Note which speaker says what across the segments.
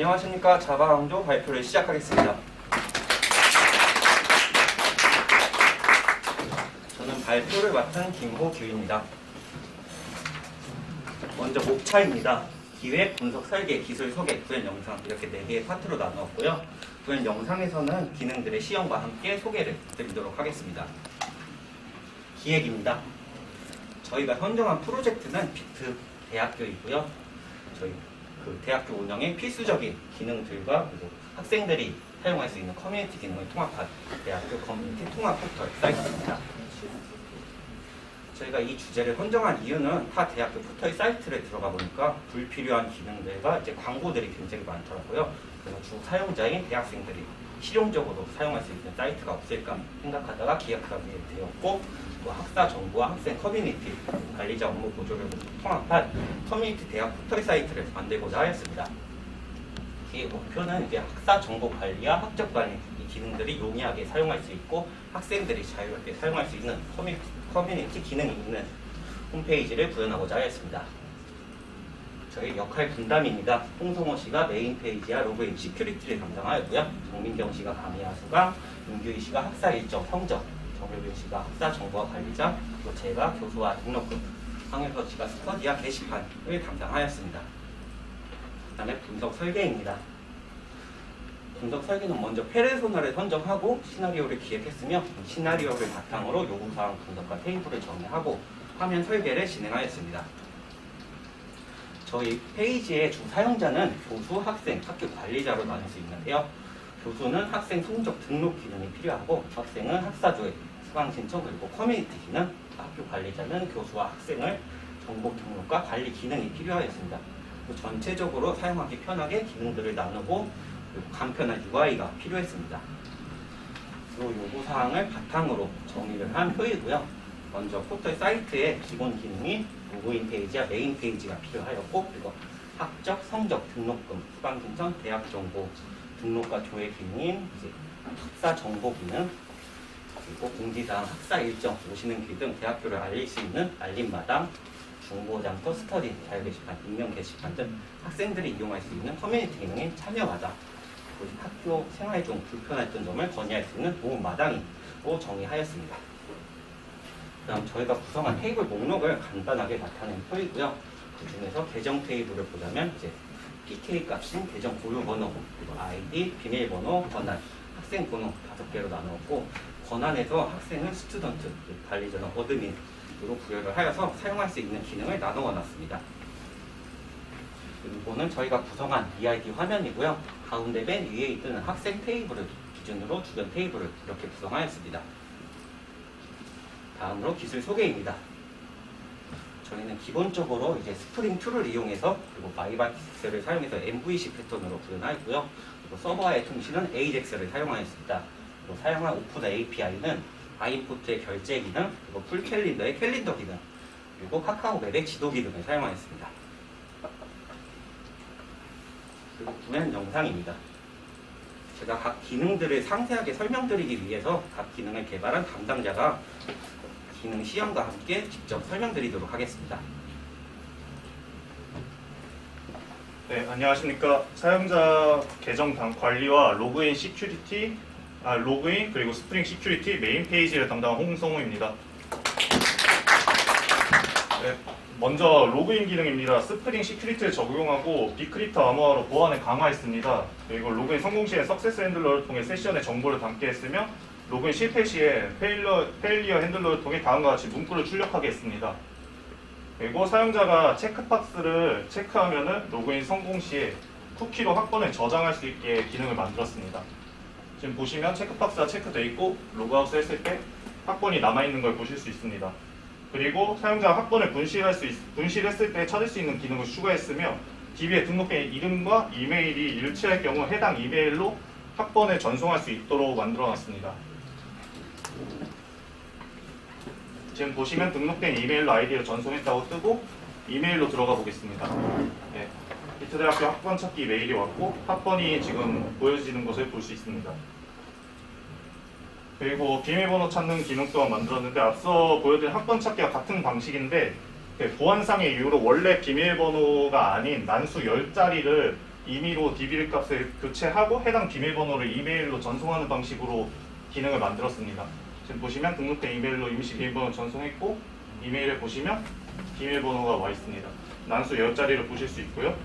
Speaker 1: 안녕하십니까 자바왕조 발표를 시작하겠습니다. 저는 발표를 맡은 김호규입니다. 먼저 목차입니다. 기획, 분석, 설계, 기술 소개, 구현 영상 이렇게 네 개의 파트로 나누었고요. 구현 영상에서는 기능들의 시연과 함께 소개를 드리도록 하겠습니다. 기획입니다. 저희가 선정한 프로젝트는 비트 대학교이고요. 저희 그 대학교 운영의 필수적인 기능들과 그리고 학생들이 사용할 수 있는 커뮤니티 기능을 통합한 대학교 커뮤니티 통합 포털 사이트입니다. 저희가 이 주제를 선정한 이유는 타 대학교 포털 사이트를 들어가 보니까 불필요한 기능들과 이제 광고들이 굉장히 많더라고요. 그래서 주 사용자인 대학생들이 실용적으로 사용할 수 있는 사이트가 없을까 생각하다가 기획하게 되었고 또 학사 정보와 학생 커뮤니티 관리자 업무 보조를 통합한 커뮤니티 대학 포털 사이트를 만들고자 하였습니다. 이 목표는 이제 학사 정보 관리와 학적 관리 이 기능들이 용이하게 사용할 수 있고 학생들이 자유롭게 사용할 수 있는 커뮤, 커뮤니티 기능이 있는 홈페이지를 구현하고자 하였습니다. 저희 역할 분담입니다. 홍성호 씨가 메인 페이지와 로그인 시큐리티를 담당하였고요. 정민경 씨가 강의하 수강, 윤규희 씨가 학사 일정 성적, 정효빈 씨가 학사 정보와 관리자, 그리고 제가 교수와 등록금, 황효서 씨가 스터디와 게시판을 담당하였습니다. 그 다음에 분석 설계입니다. 분석 설계는 먼저 페르소나를 선정하고 시나리오를 기획했으며 시나리오를 바탕으로 요구사항 분석과 테이블을 정리하고 화면 설계를 진행하였습니다. 저희 페이지의 주 사용자는 교수, 학생, 학교 관리자로 나눌 수 있는데요. 교수는 학생 성적 등록 기능이 필요하고 학생은 학사조회, 수강 신청 그리고 커뮤니티 기능, 학교 관리자는 교수와 학생을 정보 등록과 관리 기능이 필요하였습니다. 전체적으로 사용하기 편하게 기능들을 나누고 간편한 UI가 필요했습니다. 그리고 요구 사항을 바탕으로 정리를 한 표이고요. 먼저 포털 사이트의 기본 기능이 로그인 페이지와 메인 페이지가 필요하였고 그리고 학적, 성적, 등록금, 수강 신청, 대학 정보, 등록과 조회 기능인 이제 학사 정보 기능 그리고 공지사항, 학사 일정, 오시는 길 등 대학교를 알릴 수 있는 알림마당, 중고장터, 스터디, 자유 게시판, 익명 게시판 등 학생들이 이용할 수 있는 커뮤니티 기능인 참여 마당 그리고 학교 생활 중 불편했던 점을 건의할 수 있는 도움 마당이로 정의하였습니다. 그다음 저희가 구성한 테이블 목록을 간단하게 나타낸 표이고요. 그 중에서 계정 테이블을 보자면 이제 PK 값인 계정 고유 번호, 그리고 아이디, 비밀번호, 권한, 학생 번호 다섯 개로 나누었고 권한에서 학생은 스튜던트, 관리자는 어드민으로 부여를 하여서 사용할 수 있는 기능을 나누어 놨습니다. 이거는 저희가 구성한 EID 화면이고요. 가운데 맨 위에 있는 학생 테이블을 기준으로 주변 테이블을 이렇게 구성하였습니다. 다음으로 기술 소개입니다. 저희는 기본적으로 이제 스프링 2를 이용해서 그리고 마이바티스를 사용해서 MVC 패턴으로 구현하였고요. 그리고 서버와의 통신은 AJAX를 사용하였습니다. 그리고 사용한 오픈 API는 아인포트의 결제 기능, 그리고 풀 캘린더의 캘린더 기능, 그리고 카카오맵의 지도 기능을 사용하였습니다. 그리고 구현 영상입니다. 제가 각 기능들을 상세하게 설명드리기 위해서 각 기능을 개발한 담당자가 기능 시연과 함께 직접 설명드리도록 하겠습니다.
Speaker 2: 네, 안녕하십니까. 사용자 계정 당 관리와 로그인 시큐리티, 아, 로그인 그리고 스프링 시큐리티 메인 페이지를 담당한 홍성우입니다. 네, 먼저 로그인 기능입니다. 스프링 시큐리티를 적용하고 비크립트 암호화로 보안을 강화했습니다. 그리고 로그인 성공 시에 석세스 핸들러를 통해 세션의 정보를 담게 했으며 로그인 실패 시에 페일러, 페일리어 핸들러를 통해 다음과 같이 문구를 출력하게 했습니다. 그리고 사용자가 체크박스를 체크하면은 로그인 성공 시에 쿠키로 학번을 저장할 수 있게 기능을 만들었습니다. 지금 보시면 체크박스가 체크되어 있고 로그아웃 했을 때 학번이 남아있는 걸 보실 수 있습니다. 그리고 사용자가 학번을 분실할 수 있- 분실했을 때 찾을 수 있는 기능을 추가했으며 DB에 등록된 이름과 이메일이 일치할 경우 해당 이메일로 학번을 전송할 수 있도록 만들어 놨습니다. 지금 보시면 등록된 이메일로 아이디를 전송했다고 뜨고 이메일로 들어가 보겠습니다. 네. 비트대학교 학번 찾기 메일이 왔고 학번이 지금 보여지는 것을 볼 수 있습니다. 그리고 비밀번호 찾는 기능 또한 만들었는데 앞서 보여드린 학번 찾기와 같은 방식인데 그 보안상의 이유로 원래 비밀번호가 아닌 난수 10자리를 임의로 DB 값을 교체하고 해당 비밀번호를 이메일로 전송하는 방식으로 기능을 만들었습니다. 지금 보시면 등록된 이메일로 임시 비밀번호 전송했고 이메일에 보시면 비밀번호가 와 있습니다. 난수 10자리를 보실 수 있고요.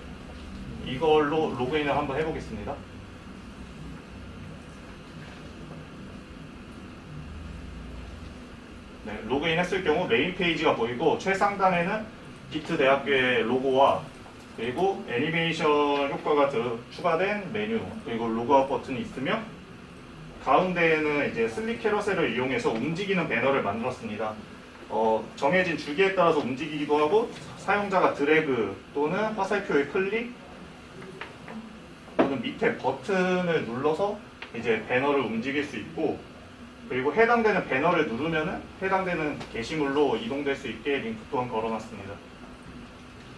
Speaker 2: 이걸로 로그인을 한번 해보겠습니다. 네, 로그인 했을 경우 메인 페이지가 보이고 최상단에는 비트 대학교의 로고와 그리고 애니메이션 효과가 더 추가된 메뉴 그리고 로그아웃 버튼이 있으며 가운데에는 이제 슬릭 캐러셀을 이용해서 움직이는 배너를 만들었습니다. 어, 정해진 주기에 따라서 움직이기도 하고 사용자가 드래그 또는 화살표의 클릭 또는 밑에 버튼을 눌러서 이제 배너를 움직일 수 있고 그리고 해당되는 배너를 누르면은 해당되는 게시물로 이동될 수 있게 링크 또한 걸어놨습니다.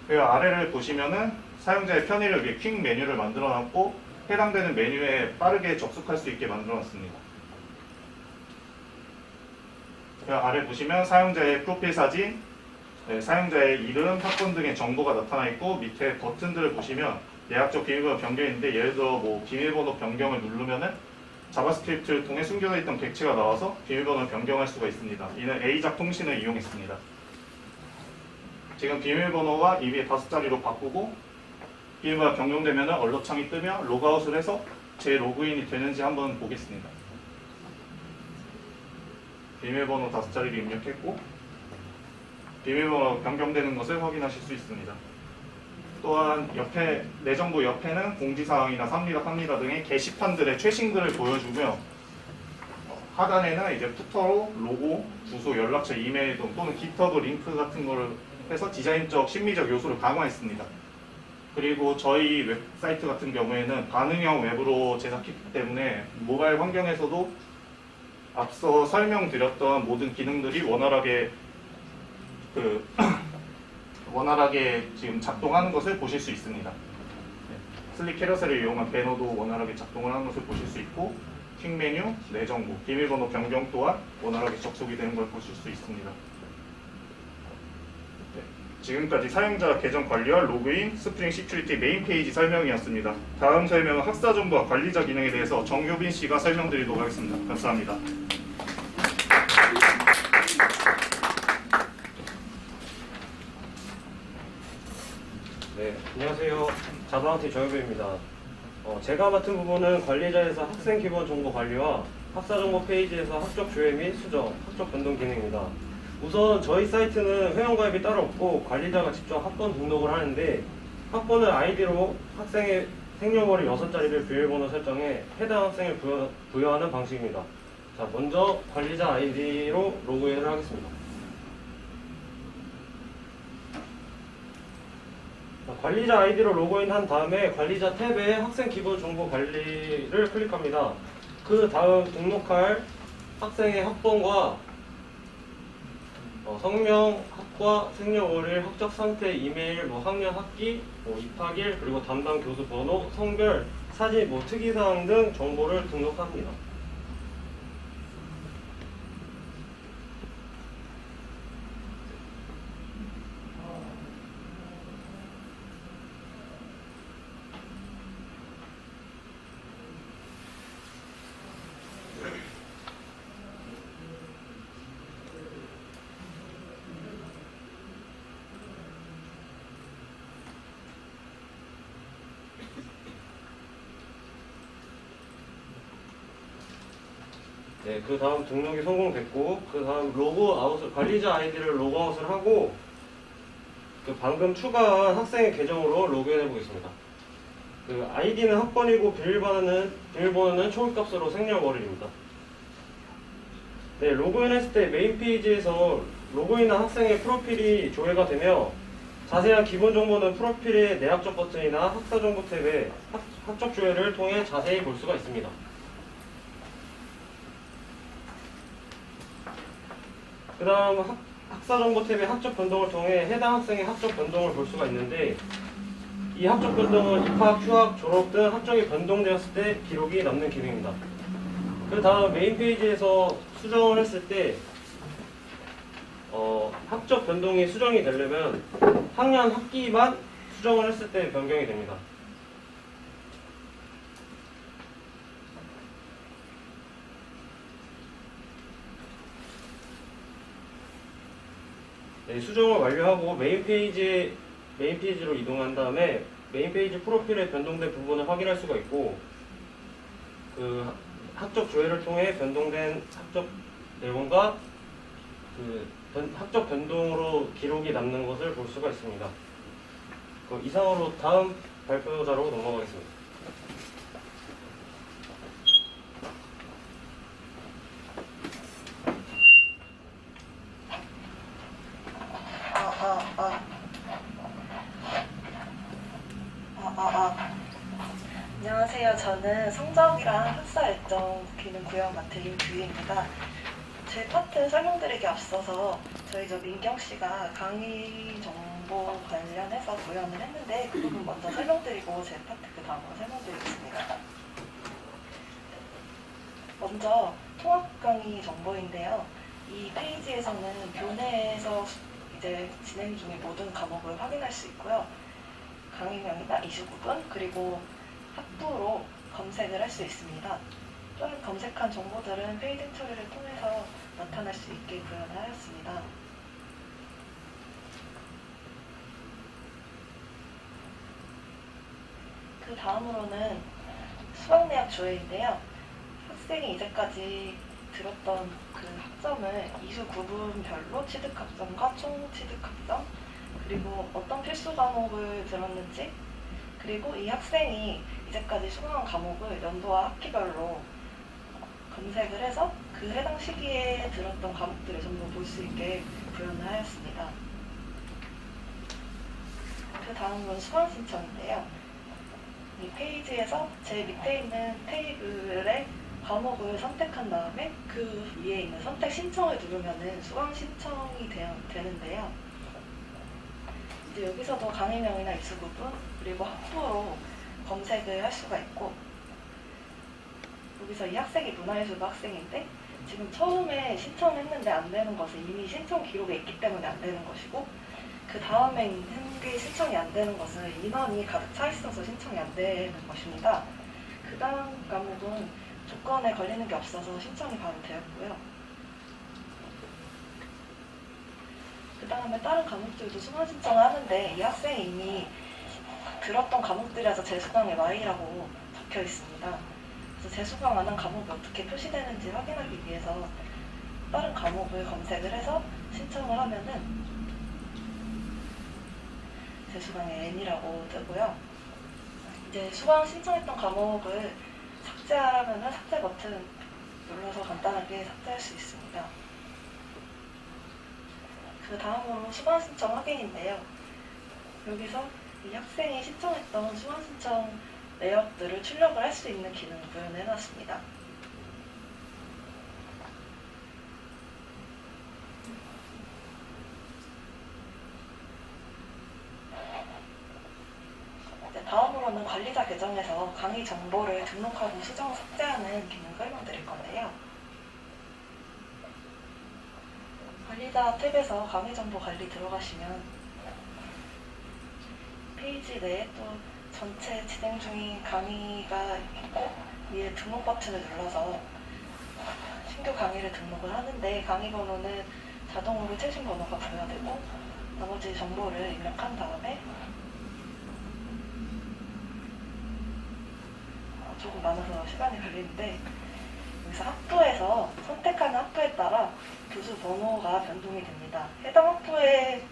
Speaker 2: 그리고 아래를 보시면은 사용자의 편의를 위해 퀵 메뉴를 만들어놨고 해당되는 메뉴에 빠르게 접속할 수 있게 만들어놨습니다. 아래 보시면 사용자의 프로필 사진, 네, 사용자의 이름, 학번 등의 정보가 나타나 있고 밑에 버튼들을 보시면 예약적 비밀번호 변경인데 예를 들어 뭐 비밀번호 변경을 누르면은 자바스크립트를 통해 숨겨져 있던 객체가 나와서 비밀번호를 변경할 수가 있습니다. 이는 A작 통신을 이용했습니다. 지금 비밀번호가 이미 다섯 자리로 바꾸고 비밀번호가 변경되면 얼럿창이 뜨며 로그아웃을 해서 제 로그인이 되는지 한번 보겠습니다. 비밀번호 다섯 자리를 입력했고 비밀번호 변경되는 것을 확인하실 수 있습니다. 또한 옆에 내정부 옆에는 공지사항이나 삽니다 삽니다 등의 게시판들의 최신 글을 보여주며 어, 하단에는 이제 푸터로 로고, 주소, 연락처, 이메일 등 또는 깃허브 링크 같은 거를 해서 디자인적, 심미적 요소를 강화했습니다. 그리고 저희 웹사이트 같은 경우에는 반응형 웹으로 제작했기 때문에 모바일 환경에서도 앞서 설명드렸던 모든 기능들이 원활하게 그 원활하게 지금 작동하는 것을 보실 수 있습니다. 네. 슬릭 캐러셀을 이용한 배너도 원활하게 작동을 하는 것을 보실 수 있고 퀵 메뉴, 내 정보, 비밀번호 변경 또한 원활하게 접속이 되는 걸 보실 수 있습니다. 네. 지금까지 사용자 계정 관리와 로그인, 스프링 시큐리티 메인 페이지 설명이었습니다. 다음 설명은 학사 정보와 관리자 기능에 대해서 정효빈 씨가 설명드리도록 하겠습니다. 감사합니다.
Speaker 3: 네, 안녕하세요. 자방티 정효배입니다. 어, 제가 맡은 부분은 관리자에서 학생 기본 정보 관리와 학사 정보 페이지에서 학적 조회 및 수정, 학적 변동 기능입니다. 우선 저희 사이트는 회원가입이 따로 없고 관리자가 직접 학번 등록을 하는데 학번을 아이디로 학생의 생년월일 6자리를 비밀번호 설정해 해당 학생을 부여, 부여하는 방식입니다. 자, 먼저 관리자 아이디로 로그인을 하겠습니다. 자, 관리자 아이디로 로그인한 다음에 관리자 탭에 학생 기본 정보 관리를 클릭합니다. 그 다음 등록할 학생의 학번과 어, 성명, 학과, 생년월일, 학적 상태, 이메일, 뭐 학년, 학기, 뭐 입학일, 그리고 담당 교수 번호, 성별, 사진, 뭐 특이사항 등 정보를 등록합니다. 네, 그 다음 등록이 성공됐고, 그 다음 로그 아웃을, 관리자 아이디를 로그 아웃을 하고, 그 방금 추가한 학생의 계정으로 로그인해 보겠습니다. 그 아이디는 학번이고 비밀번호는, 비밀번호는 초기값으로 생년월일입니다. 네, 로그인했을 때 메인 페이지에서 로그인한 학생의 프로필이 조회가 되며, 자세한 기본 정보는 프로필의 내학적 버튼이나 학사 정보 학, 학적 조회를 통해 자세히 볼 수가 있습니다. 그 다음 학, 학사정보 탭의 학적 변동을 통해 해당 학생의 학적 변동을 볼 수가 있는데 이 학적 변동은 입학, 휴학, 졸업 등 학적이 변동되었을 때 기록이 남는 기능입니다. 그 다음 메인 페이지에서 수정을 했을 때 어, 학적 변동이 수정이 되려면 학년 학기만 수정을 했을 때 변경이 됩니다. 네, 수정을 완료하고 메인 페이지 메인 페이지로 이동한 다음에 메인 페이지 프로필에 변동된 부분을 확인할 수가 있고 그 학- 학적 조회를 통해 변동된 학적 내용과 그 변- 학적 변동으로 기록이 남는 것을 볼 수가 있습니다. 그 이상으로 다음 발표자로 넘어가겠습니다.
Speaker 4: 아, 아, 아. 아, 아, 아. 안녕하세요. 저는 성적이랑 학사 일정 기능 구역 맡은 임규희입니다. 제 파트 설명드리기 저 민경 씨가 강의 정보 관련해서 도연을 했는데 그 부분 먼저 설명드리고 제 파트 그 다음으로 설명드리겠습니다. 먼저 통합 강의 정보인데요. 이 페이지에서는 교내에서 이제 진행 중인 모든 과목을 확인할 수 있고요. 강의명이나 이슈 구분 그리고 학부로 검색을 할 수 있습니다. 또한 검색한 정보들은 페이징 처리를 통해서 나타날 수 있게 구현을 하였습니다. 그 다음으로는 수학내역 조회인데요. 학생이 이제까지 들었던 그 학점을 이수 구분별로 취득학점과 총 취득학점 그리고 어떤 필수 과목을 들었는지 그리고 이 학생이 이제까지 수강한 과목을 연도와 학기별로 검색을 해서 그 해당 시기에 들었던 과목들을 전부 볼 수 있게 구현을 하였습니다. 그 다음은 수강 신청인데요. 이 페이지에서 제 밑에 있는 테이블에 과목을 선택한 다음에 그 위에 있는 선택 신청을 누르면은 수강 신청이 되, 되는데요. 이제 여기서도 강의명이나 이수 부분 그리고 학부로 검색을 할 수가 있고 여기서 이 학생이 문화예술부 학생인데 지금 처음에 신청했는데 안 되는 것은 이미 신청 기록에 있기 때문에 안 되는 것이고 그 다음에 게 신청이 안 되는 것은 인원이 가득 차 있어서 신청이 안 되는 것입니다. 그 다음 과목은 조건에 걸리는 게 없어서 신청이 바로 되었고요. 그 다음에 다른 과목들도 수강 신청을 하는데 이 학생이 이미 들었던 과목들이라서 재수강의 Y라고 적혀 있습니다. 그래서 재수강 안한 과목이 어떻게 표시되는지 확인하기 위해서 다른 과목을 검색을 해서 신청을 하면은 재수강의 N이라고 뜨고요. 이제 수강 신청했던 과목을 삭제하라면은 삭제 버튼 눌러서 간단하게 삭제할 수 있습니다. 그 다음으로 수강 신청 확인인데요. 여기서 이 학생이 신청했던 수강 신청 내역들을 출력을 할 수 있는 기능을 구현해 놨습니다. 이제 다음으로는 관리자 계정에서 강의 정보를 등록하고 수정 삭제하는 기능 설명드릴 건데요. 관리자 탭에서 강의 정보 관리 들어가시면 페이지 내에 또 전체 진행 중인 강의가 있고 위에 등록 버튼을 눌러서 신규 강의를 등록을 하는데 강의 번호는 자동으로 최신 번호가 부여되고 나머지 정보를 입력한 다음에 어, 조금 많아서 시간이 걸리는데 여기서 학부에서 선택하는 학부에 따라 교수 번호가 변동이 됩니다. 해당 학부에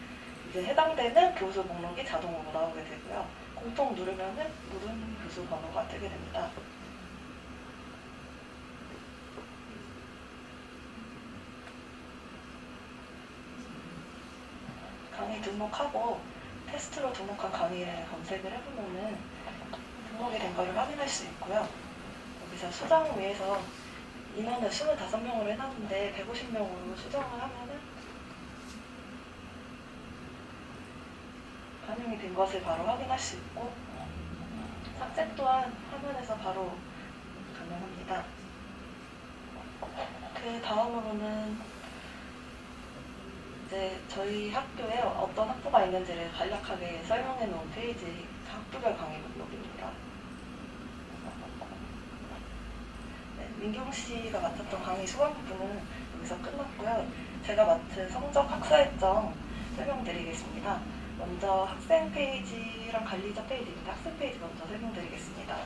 Speaker 4: 이제 해당되는 교수 목록이 자동으로 나오게 되고요. 공통 누르면은 모든 교수 번호가 뜨게 됩니다. 강의 등록하고 테스트로 등록한 강의를 검색을 해보면은 등록이 된 거를 확인할 수 있고요. 여기서 수정을 위해서 인원을 25명으로 해놨는데 150명으로 수정을 하면은 반영이 된 것을 바로 확인할 수 있고 삭제 또한 화면에서 바로 가능합니다. 그 다음으로는 이제 저희 학교에 어떤 학부가 있는지를 간략하게 설명해 놓은 페이지 학부별 강의 목록입니다. 네, 민경 씨가 맡았던 강의 수강 부분은 여기서 끝났고요. 제가 맡은 성적 학사 일정 설명드리겠습니다. 먼저 학생 페이지랑 관리자 페이지인데 학생 페이지 먼저 설명드리겠습니다.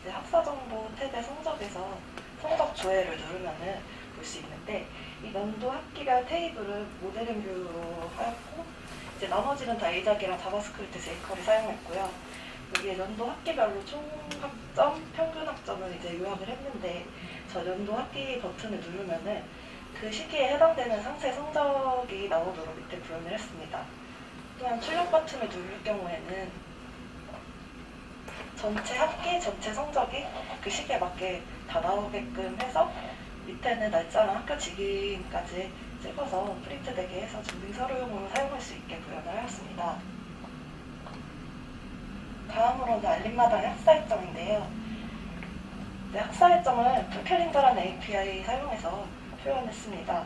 Speaker 4: 이제 학사 정보 탭의 성적에서 성적 조회를 누르면은 볼 수 있는데 이 연도 학기별 테이블을 모델링 뷰로 하였고 이제 나머지는 다 에이작이랑 자바스크립트 제이커를 사용했고요. 여기에 연도 학기별로 총 학점, 평균 학점을 이제 요약을 했는데 저 연도 학기 버튼을 누르면은 그 시기에 해당되는 상세 성적이 나오도록 밑에 구현을 했습니다. 또한 출력 버튼을 누를 경우에는 전체 학기, 전체 성적이 그 시기에 맞게 다 나오게끔 해서 밑에는 날짜랑 학교 직위까지 찍어서 프린트되게 해서 준비 서류용으로 사용할 수 있게 구현을 하였습니다. 다음으로는 알림마당의 학사 일정인데요. 네, 학사 일정을 풀캘린더라는 API 사용해서 표현했습니다.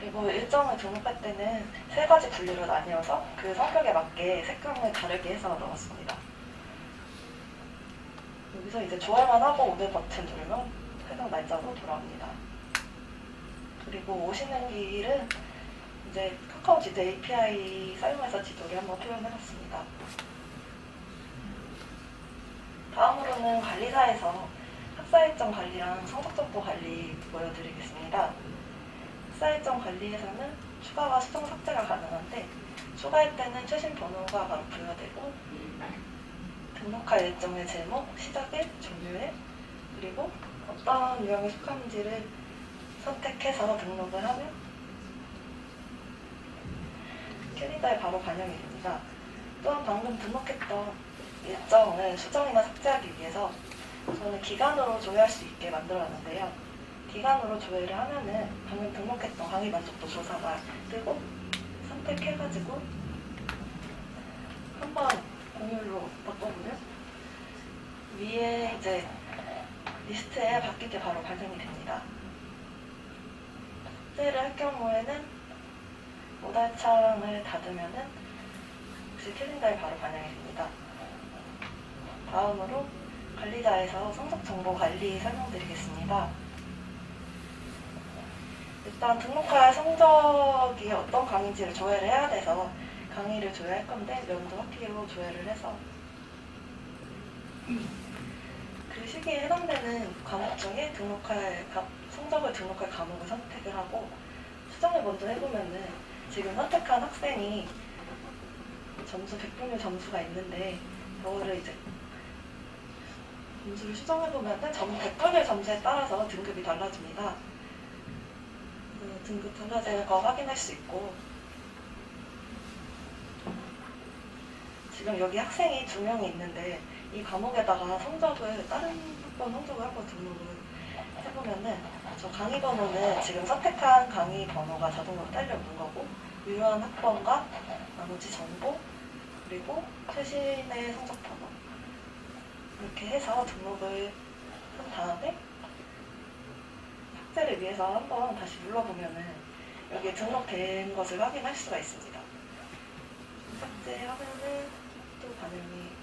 Speaker 4: 그리고 일정을 등록할 때는 세 가지 분류로 나뉘어서 그 성격에 맞게 색감을 다르게 해서 넣었습니다. 여기서 이제 좋아요만 하고 오늘 버튼 누르면 해당 날짜로 돌아옵니다. 그리고 오시는 길은 이제 카카오 지도 API 사용해서 지도를 한번 표현해봤습니다. 다음으로는 관리사에서 학사 일정 관리랑 성적 정보 관리 보여드리겠습니다. 학사 일정 관리에서는 추가와 수정 삭제가 가능한데 추가할 때는 최신 번호가 바로 부여되고 등록할 일정의 제목, 시작일, 종료일 그리고 어떤 유형에 속하는지를 선택해서 등록을 하면 캘린더에 바로 반영이 됩니다. 또한 방금 등록했던 일정을 수정이나 삭제하기 위해서 저는 기간으로 조회할 수 있게 만들었는데요. 기간으로 조회를 하면은 방금 등록했던 강의 만족도 조사가 뜨고 선택해가지고 한번 공유로 바꿔보면 위에 이제 리스트에 바뀔 때 바로 발생이 됩니다. 삭제를 할 경우에는 모달창을 닫으면은 혹시 캘린더에 바로 반영이 됩니다. 다음으로 관리자에서 성적 정보 관리 설명드리겠습니다. 일단 등록할 성적이 어떤 강의인지를 조회를 해야 돼서 강의를 조회할 건데 연도 학기로 조회를 해서 그 시기에 해당되는 과목 중에 등록할 가- 성적을 등록할 과목을 선택을 하고 수정을 먼저 해보면은 지금 선택한 학생이 점수 100분의 점수가 있는데 그거를 이제 점수를 수정해보면은 점 100분의 점수에 따라서 등급이 달라집니다. 그 등급 달라지는 거 확인할 수 있고 지금 여기 학생이 두 명이 있는데 이 과목에다가 성적을 다른 학번 성적을 한번 등록을 해보면은 저 강의 번호는 지금 선택한 강의 번호가 자동으로 딸려 오는 거고 유효한 학번과 나머지 정보 그리고 최신의 성적 번호 이렇게 해서 등록을 한 다음에 삭제를 위해서 한번 다시 눌러보면은 여기에 등록된 것을 확인할 수가 있습니다. 삭제하면은 또 반영이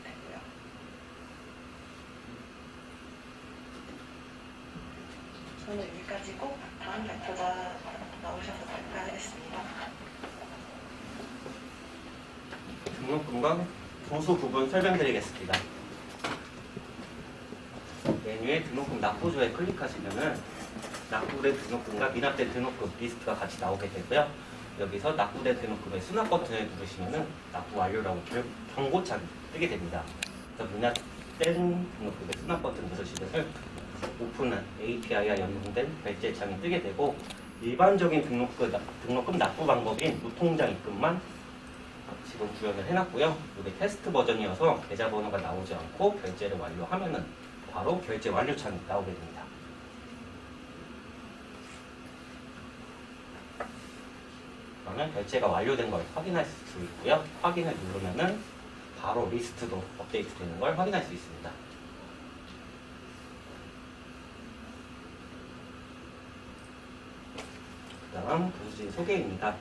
Speaker 4: 저는 여기까지고 다음 발표자 나오셔서 발표하겠습니다.
Speaker 1: 등록금과 보수 부분 설명드리겠습니다. 메뉴에 등록금 납부조에 클릭하시면은 납부된 등록금과 미납된 등록금 리스트가 같이 나오게 되고요. 여기서 납부된 등록금의 수납 버튼을 누르시면은 납부 완료라고 겨- 경고창이 뜨게 됩니다. 그래서 미납된 등록금의 수납 버튼 누르시면은 오픈한 API와 연동된 결제창이 뜨게 되고 일반적인 등록금, 등록금 납부 방법인 무통장 입금만 지금 구현을 해놨고요. 이게 테스트 버전이어서 계좌번호가 나오지 않고 결제를 완료하면은 바로 결제 완료 창이 나오게 됩니다. 그러면 결제가 완료된 걸 확인할 수 있고요. 확인을 누르면은 바로 리스트도 업데이트 되는 걸 확인할 수 있습니다. 그 다음 부수진 소개입니다.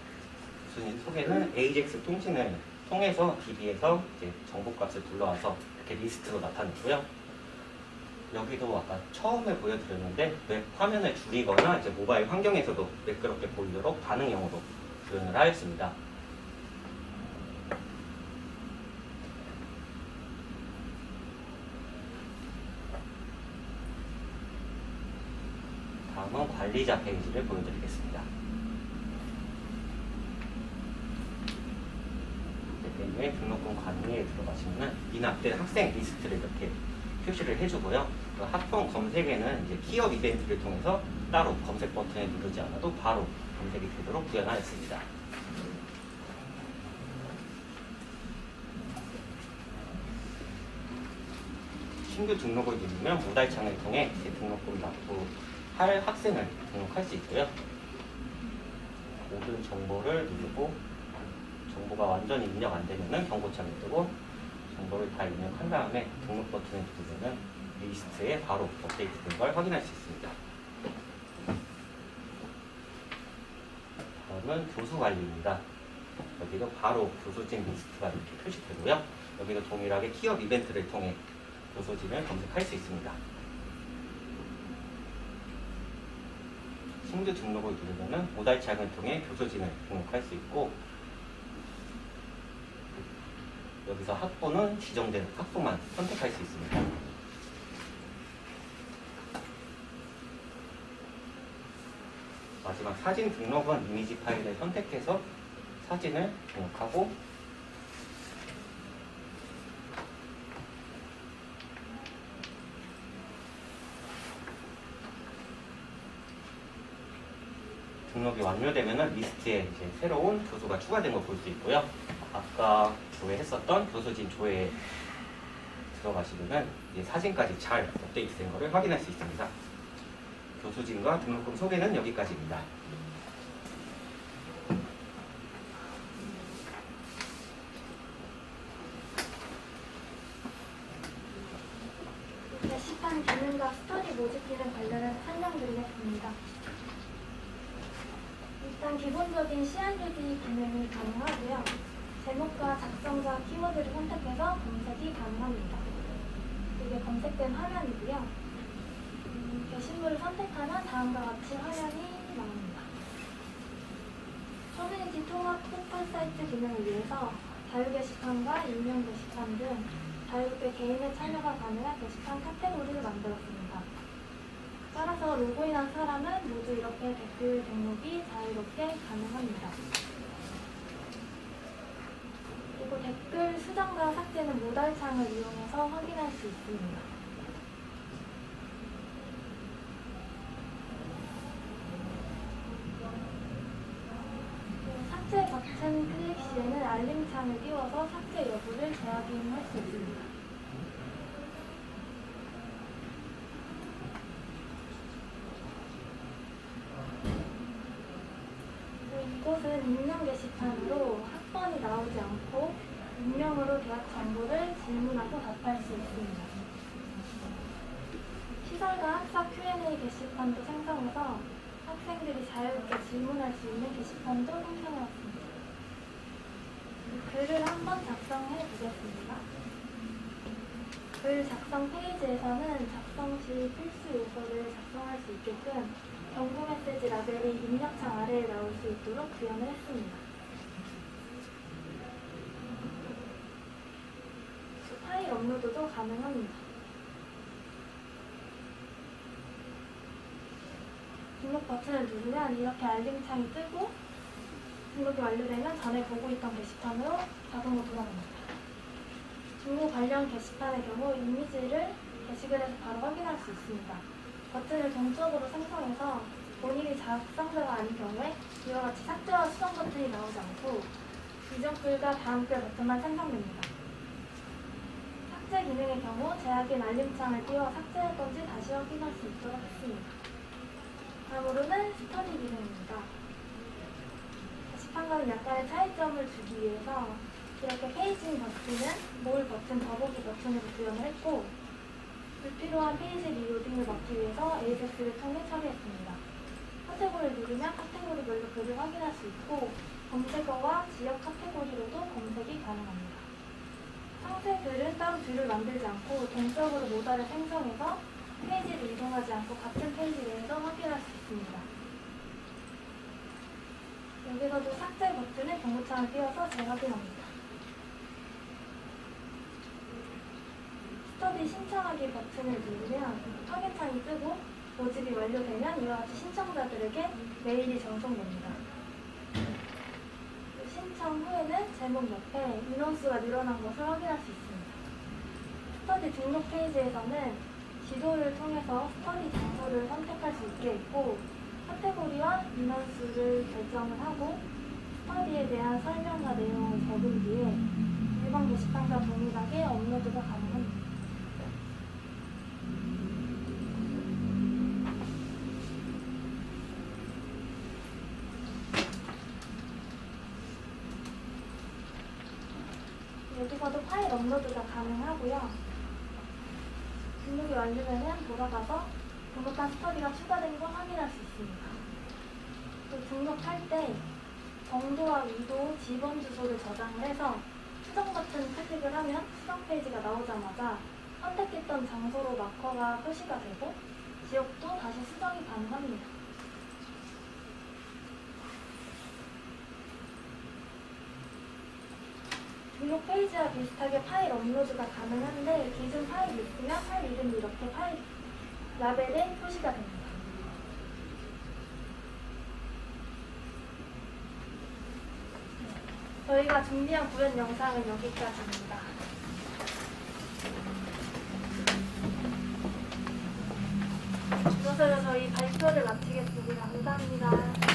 Speaker 1: 부수진 소개는 AJAX 통신을 통해서 DB에서 이제 정보값을 불러와서 이렇게 리스트로 나타내고요. 여기도 아까 처음에 보여드렸는데 웹 화면을 줄이거나 이제 모바일 환경에서도 매끄럽게 보이도록 반응형으로 구현을 하였습니다. 다음은 관리자 페이지를 보여드리겠습니다. 메뉴에 등록금 관리에 들어가시면 이납된 학생 리스트를 이렇게 표시를 해주고요. 그 학번 검색에는 이제 키업 이벤트를 통해서 따로 검색 버튼을 누르지 않아도 바로 검색이 되도록 구현하였습니다. 신규 등록을 누르면 모달창을 통해 제 등록금 납부할 학생을 등록할 수 있고요. 모든 정보를 누르고 정보가 완전히 입력 안 되면은 경고창이 뜨고 정보를 다 입력한 다음에 등록 버튼을 누르면 리스트에 바로 업데이트된 걸 확인할 수 있습니다. 다음은 교수 관리입니다. 여기도 바로 교수진 리스트가 이렇게 표시되고요. 여기도 동일하게 키업 이벤트를 통해 교수진을 검색할 수 있습니다. 신규 등록을 누르면 모달창을 통해 교수진을 등록할 수 있고 여기서 학부는 지정된 학부만 선택할 수 있습니다. 마지막 사진 등록은 이미지 파일을 선택해서 사진을 등록하고 등록이 완료되면 리스트에 이제 새로운 교수가 추가된 걸 볼 수 있고요. 아까 조회했었던 교수진 조회에 들어가시면 이제 사진까지 잘 업데이트된 것을 확인할 수 있습니다. 교수진과 등록금 소개는 여기까지입니다.
Speaker 5: 게시판 기능과 스터디 모집 기능 관련해서 설명드리겠습니다. 일단 기본적인 기능이 가능하고요. 제목과 작성자 키워드를 선택해서 검색이 가능합니다. 이게 검색된 화면이고요. 음, 게시물을 선택하면 다음과 같이 화면이 나옵니다. 커뮤니티 통합 포털 사이트 기능을 위해서 자유 게시판과 익명 게시판 등 자유롭게 개인의 참여가 가능한 게시판 카테고리를 만들었습니다. 따라서 로그인한 사람은 모두 이렇게 댓글 등록이 자유롭게 가능합니다. 그리고 댓글 수정과 삭제는 모달창을 이용해서 확인할 수 있습니다. 삭제 버튼 클릭 시에는 알림창을 띄워서 삭제 여부를 재확인할 수 있습니다. 그리고 이곳은 익명 게시판으로 학번이 나오지 않고 익명으로 대학 정보를 질문하고 답할 수 있습니다. 시설과 학사 Q&A 게시판도 생성해서 학생들이 자유롭게 질문할 수 있는 게시판도 생성해왔습니다. 글을 한번 작성해 보겠습니다. 글 작성 페이지에서는 작성 시 필수 요소를 작성할 수 있게끔 경고 메시지 라벨이 입력창 아래에 나올 수 있도록 구현을 했습니다. 또 파일 업로드도 가능합니다. 등록 버튼을 누르면 이렇게 알림창이 뜨고 등록이 완료되면 전에 보고 있던 게시판으로 자동으로 돌아갑니다. 중고 관련 게시판의 경우 이미지를 게시글에서 바로 확인할 수 있습니다. 버튼을 동적으로 생성해서 본인이 작성자가 아닌 경우에 이와 같이 삭제와 수정 버튼이 나오지 않고 이전 글과 다음 글 버튼만 생성됩니다. 삭제 기능의 경우 제약인 알림창을 띄워 삭제할 건지 다시 확인할 수 있도록 했습니다. 다음으로는 스터디 기능입니다. 게시판과는 약간의 차이점을 주기 위해서 이렇게 페이징 버튼은 몰 버튼, 더보기 버튼으로 구현을 했고 불필요한 페이지 리로딩을 막기 위해서 ASS를 통해 처리했습니다. 카테고리를 누르면 카테고리별로 글을 확인할 수 있고 검색어와 지역 카테고리로도 검색이 가능합니다. 상세 글은 따로 줄을 만들지 않고 동적으로 모달을 생성해서 페이지를 이동하지 않고 같은 페이지 내에서 확인할 수 있습니다. 여기서도 삭제 버튼에 경고창을 띄워서 재확인합니다. 스터디 신청하기 버튼을 누르면 확인창이 뜨고 모집이 완료되면 이와 같이 신청자들에게 메일이 전송됩니다. 신청 후에는 제목 옆에 인원수가 늘어난 것을 확인할 수 있습니다. 스터디 등록 페이지에서는 지도를 통해서 스터디 장소를 선택할 수 있게 있고 카테고리와 인원수를 결정을 하고 스터디에 대한 설명과 내용을 적은 뒤에 일반 게시판과 동일하게 업로드가 가능합니다. 여기서도 파일 업로드가 가능하고요. 등록이 완료되면 돌아가서 등록한 스터디가 추가된 걸 확인할 수 있습니다. 또 등록할 때 정도와 위도, 지번 주소를 저장을 해서 수정 버튼 클릭을 하면 수정 페이지가 나오자마자 선택했던 장소로 마커가 표시가 되고 지역도 다시 수정이 가능합니다. 등록 페이지와 비슷하게 파일 업로드가 가능한데 기존 파일이 있으면 파일 이름이 이렇게 파일 라벨에 표시가 됩니다. 저희가 준비한 구현 영상은 여기까지입니다. 이것으로 저희 발표를 마치겠습니다. 감사합니다.